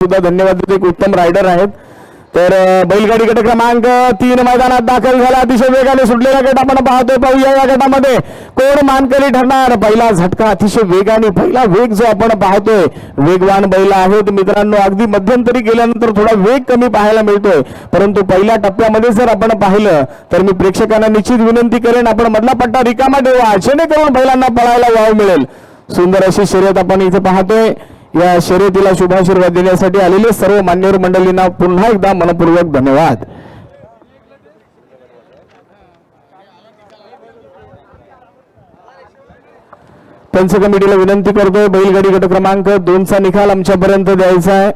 सुद्धा धन्यवाद देतो. एक उत्तम रायडर आहेत. तर बैलगाडी गट क्रमांक तीन मैदानात दाखल झाला. अतिशय वेगाने सुटलेला गट आपण पाहतोय. पाहूया या गटामध्ये कोण मानकरी ठरणार? पहिला झटका अतिशय वेगाने पहिला वेग जो आपण पाहतोय वेगवान बैल आहेत. मित्रांनो अगदी मध्यंतरी गेल्यानंतर थोडा वेग कमी पाहायला मिळतोय. परंतु पहिल्या टप्प्यामध्ये जर आपण पाहिलं तर मी प्रेक्षकांना निश्चित विनंती करेन आपण मधला पट्टा रिकामा ठेवा. जेणेकरून बैलांना पळायला वाव मिळेल. सुंदर अशी शर्यत आपण इथे पाहतोय. या शर्यतीला शुभाशीर्वाद देण्यासाठी आलेले सर्व मान्यवर मंडळींना पुन्हा एकदा मनपूर्वक धन्यवाद. पंच कमिटीला विनंती करतोय बैलगाडी गट क्रमांक दोनचा निकाल आमच्यापर्यंत द्यायचा आहे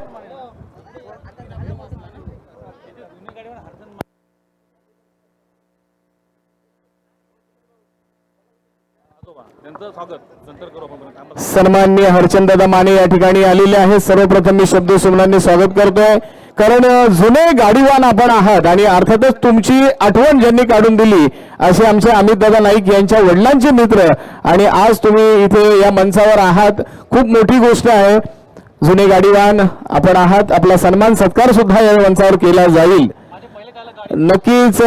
त्यांचं स्वागत नंतर करू आपण थांबा. सन्माननीय हरचंददा माने या ठिकाणी आलेले आहेत. सर्वप्रथम मी शब्द सुमनांनी स्वागत करतोय. कारण जुने गाडीवान आपण आहात आणि अर्थातच तुमची आठवण ज्यांनी काढून दिली असे आमचे अमित दादा नाईक यांच्या वडिलांचे मित्र आणि आज तुम्ही इथे या मंचावर आहात. खूप मोठी गोष्ट आहे. जुने गाडीवान आपण आहात. आपला सन्मान सत्कार सुद्धा या मंचावर केला जाईल. नक्कीच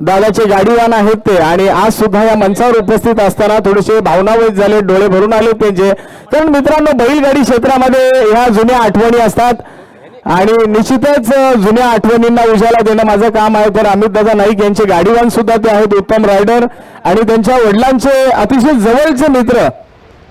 दादाचे गाडीवान आहेत ते. आणि आज सुद्धा या मंचावर उपस्थित असताना थोडेसे भावनावेद झाले डोळे भरून आले त्यांचे. कारण मित्रांनो बैलगाडी क्षेत्रामध्ये ह्या जुन्या आठवणी असतात. आणि निश्चितच जुन्या आठवणींना उजाला देणं माझं काम आहे. तर अमित दादा नाईक यांचे गाडीवान सुद्धा ते आहेत उत्तम रायडर. आणि त्यांच्या वडिलांचे अतिशय जवळचे मित्र.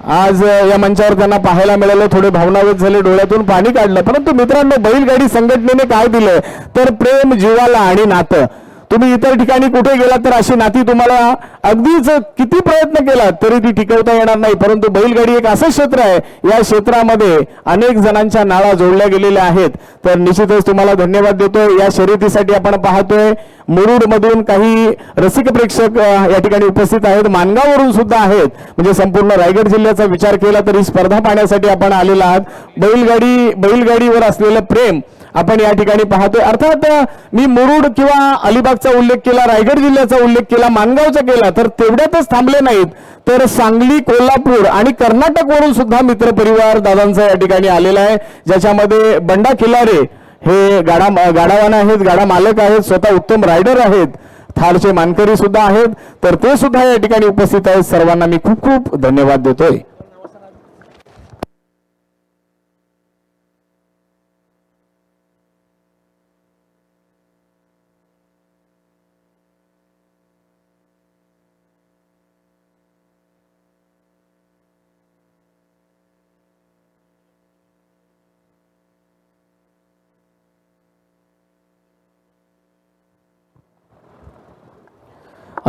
आज या मंचावर त्यांना पाहायला मिळालं. थोडे भावनावेद झाले डोळ्यातून पाणी काढलं. परंतु मित्रांनो बैलगाडी संघटनेने काय दिलं? तर प्रेम जीवाला आणि नातं. तुम्ही इतर ठिकाणी कुठे गेलात तर अशी नाती तुम्हाला अगदीच किती प्रयत्न केला तरी ती टिकवता येणार नाही. परंतु बैलगाडी एक असं क्षेत्र आहे या क्षेत्रामध्ये अनेक जणांच्या नाळा जोडल्या गेलेल्या आहेत. तर निश्चितच तुम्हाला धन्यवाद देतो या शर्यतीसाठी आपण पाहतोय मुरुडमधून काही रसिक प्रेक्षक या ठिकाणी उपस्थित आहेत. मानगाववरून सुद्धा आहेत. म्हणजे संपूर्ण रायगड जिल्ह्याचा विचार केला तरी स्पर्धा पाहण्यासाठी आपण आलेला आहात. बैलगाडी बैलगाडीवर असलेलं प्रेम आपण या ठिकाणी पाहतोय. अर्थात मी मुरुड किंवा अलिबागचा उल्लेख केला रायगड जिल्ह्याचा उल्लेख केला मानगावचा केला तर तेवढ्यातच थांबले नाहीत. तर सांगली कोल्हापूर आणि कर्नाटकवरून सुद्धा मित्रपरिवार दादांचा या ठिकाणी आलेला आहे. ज्याच्यामध्ये बंडा खिलारे हे गाडा गाडावान आहेत गाडा मालक आहेत स्वतः उत्तम रायडर आहेत थारचे मानकरी सुद्धा आहेत. तर ते सुद्धा या ठिकाणी उपस्थित आहेत. सर्वांना मी खूप खूप धन्यवाद देतोय.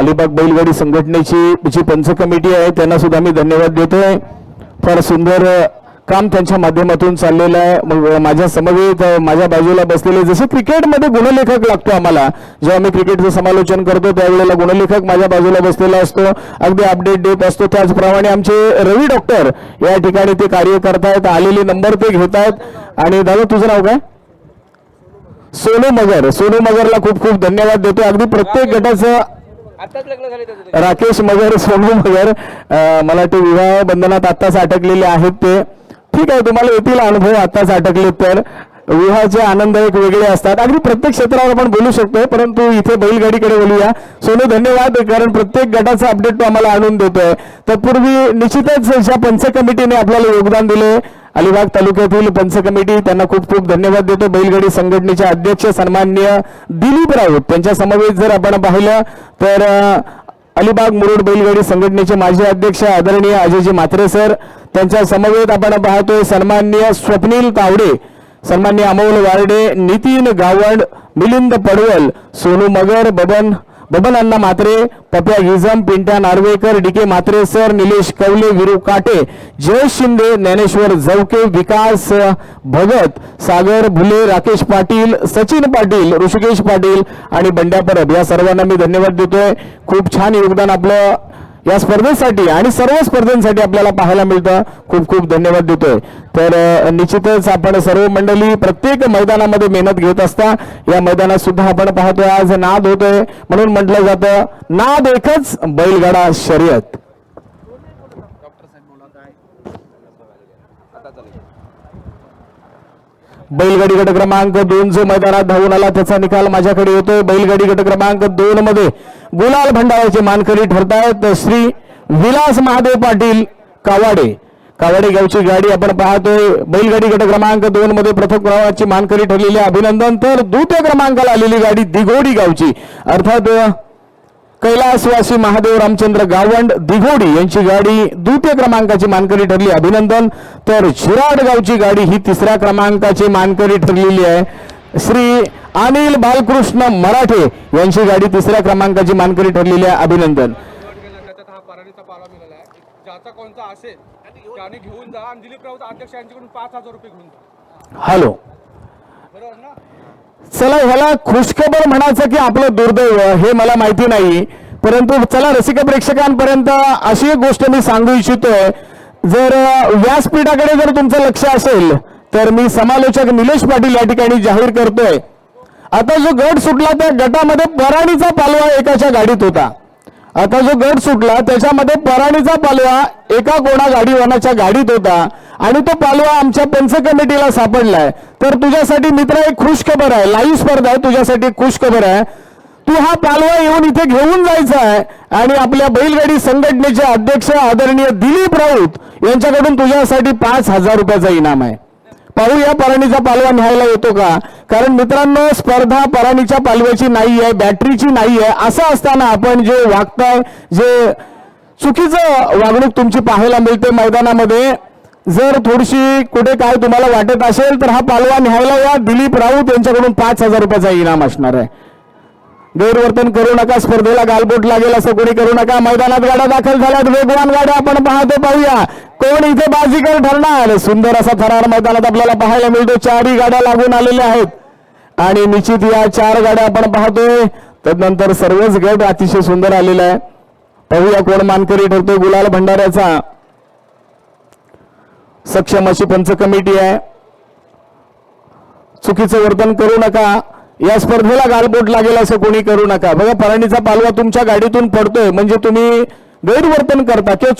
अलिबाग बैलगाडी संघटनेची जी पंच कमिटी आहे त्यांना सुद्धा मी धन्यवाद देतोय. फार सुंदर काम त्यांच्या माध्यमातून चाललेलं आहे. मग माझ्या समवेत माझ्या बाजूला बसलेले जसे क्रिकेटमध्ये गुणलेखक लागतो आम्हाला. जेव्हा मी क्रिकेटचं समालोचन करतो त्यावेळेला गुणलेखक माझ्या बाजूला बसलेला असतो. अगदी अपडेट देत असतो. त्याचप्रमाणे आमचे रवी डॉक्टर या ठिकाणी ते कार्य करतायत आलेले नंबर ते घेत आहेत आणि दादा तुझं नाव काय? सोनू मगर. सोनू मगरला खूप खूप धन्यवाद देतो अगदी प्रत्येक गटाचं आताच लग्न झाले त्याचं राकेश मगर सोनू मगर अं, मला ते विवाह बंधनात आत्ताच अटकलेले आहेत ते. ठीक आहे तुम्हाला येतील अनुभव आत्ताच अटकले तर. विवाहाचे आनंद एक वेगळे असतात. अगदी प्रत्येक क्षेत्रावर आपण बोलू शकतो परंतु इथे बैलगाडीकडे बोलूया सोनू धन्यवाद कारण प्रत्येक गटाचा अपडेट तो आम्हाला आणून देतोय. तत्पूर्वी निश्चितच ज्या पंच कमिटीने आपल्याला योगदान दिले. अलिबाग तालुक्यातील पंच कमिटी त्यांना खूप खूप धन्यवाद देतो. बैलगाडी संघटनेचे अध्यक्ष सन्माननीय दिलीप राऊत त्यांच्या समवेत जर आपण पाहिलं तर अलिबाग मुरुड बैलगाडी संघटनेचे माजी अध्यक्ष आदरणीय अजयजी म्हात्रे सर त्यांच्या समवेत आपण पाहतोय सन्माननीय स्वप्नील तावडे सन्माननीय Amol Warde Nitin Gawand Milind Padwal Sonu Magar Baban Baban Anna Mhatre Papya Gizam Pintya Narvekar D K Mhatre sir Nilesh Kawale Viru Kate Jayesh Shinde Dnyaneshwar जवके विकास भगत सागर भुले राकेश पाटील सचिन पाटील ऋषिकेश पाटील आणि बंड्या परब या सर्वांना मी धन्यवाद देतोय. खूप छान योगदान आपलं या स्पर्धेसाठी आणि सर्व स्पर्धांसाठी आपल्याला पाहायला मिळतं. खूप खूप धन्यवाद देतोय. तर निश्चितच आपण सर्व मंडळी प्रत्येक मैदानामध्ये मेहनत घेत असता. या मैदानात सुद्धा आपण पाहतोय आज नाद होतोय. म्हणून म्हटलं जातं नाद एकच बैलगाडा शर्यत. बैलगाडी गट क्रमांक दोन जो मैदानात धावून आला त्याचा निकाल माझ्याकडे येतोय. बैलगाडी गट क्रमांक दोन मध्ये गुलाल भंडाराचे मानकरी ठरतायत श्री विलास महादेव पाटील कावाडे. कावाडे गावची गाडी आपण पाहतोय. बैलगाडी गट क्रमांक दोन मध्ये प्रथम क्रमांकाची मानकरी ठरलेली आहे. अभिनंदन. तर द्वितीय क्रमांकाला आलेली गाडी दिघोडी गावची. अर्थात कैलासवासी महादेव रामचंद्र गावंड दिघोडी यांची गाडी द्वितीय क्रमांकाची मानकरी ठरली अभिनंदन. तर शिराड गावची गाडी ही तिसऱ्या क्रमांकाची मानकरी ठरलेली आहे. श्री अनिल बालकृष्ण मराठे यांची गाडी तिसऱ्या क्रमांकाची मानकरी ठरलेली आहे. अभिनंदन. हॅलो. बरोबर ना? चला ह्याला खुशखबर म्हणायचं की आपलं दुर्दैव हे मला माहिती नाही. परंतु चला रसिक प्रेक्षकांपर्यंत अशी एक गोष्ट मी सांगू इच्छितोय. जर व्यासपीठाकडे जर तुमचं लक्ष असेल तर मी समालोचक निलेश पाटील या ठिकाणी जाहीर करतोय. आता जो गट सुटला त्या गटामध्ये पराणीचा पालवा एकाच्या गाडीत होता. आता जो गट सुटला त्याच्यामध्ये पराणीचा पालवा एका कोणा गाडीवानाच्या गाडीत होता आणि तो पालवा आमच्या पंच कमिटीला सापडलाय. तर तुझ्यासाठी मित्र एक खुश खबर आहे लाईव्ह स्पर्धा आहे तुझ्यासाठी खुश खबर आहे. तू हा पालवा येऊन इथे घेऊन जायचा आहे आणि आपल्या बैलगाडी संघटनेचे अध्यक्ष आदरणीय दिलीप राऊत यांच्याकडून तुझ्यासाठी पाच हजार रुपयाचा इनाम आहे. पाहूया पराणीचा पालवा न्यायला येतो का? कारण मित्रांनो स्पर्धा पराणीच्या पालव्याची नाही आहे बॅटरीची नाही आहे असं असताना आपण जे वागताय जे चुकीचं वागणूक तुमची पाहायला मिळते मैदानामध्ये जर थोडीशी कुठे काय तुम्हाला वाटत असेल तर हा पालवा न्यायला या. दिलीप राऊत यांच्याकडून पाच हजार रुपयाचा इनाम असणार आहे. गैरवर्तन करू नका स्पर्धेला गालबोट लागेल असं कोणी करू नका. मैदानात गाड्या दाखल झाल्यात वेगवान गाड्या आपण पाहतो पाहूया. कोण इथे बाजीकर ठरणार? सुंदर असा थरार मैदानात आपल्याला पाहायला मिळतो. चारही गाड्या लागून आलेल्या आहेत. आणि निश्चित या चार गाड्या आपण पाहतोय. तदनंतर सर्वच गट अतिशय सुंदर आलेला आहे पाहूया कोण मानकरी ठरतो गुलाल भंडाऱ्याचा. सक्षम अशी पंच कमिटी आहे. चुकीचं वर्तन करू नका. या स्पर्धेला गालबोट लागेल असं कोणी करू नका. बघा परणीचा पालवा तुमच्या गाडीतून पडतोय. म्हणजे तुम्ही गैरवर्तन करता. किंवा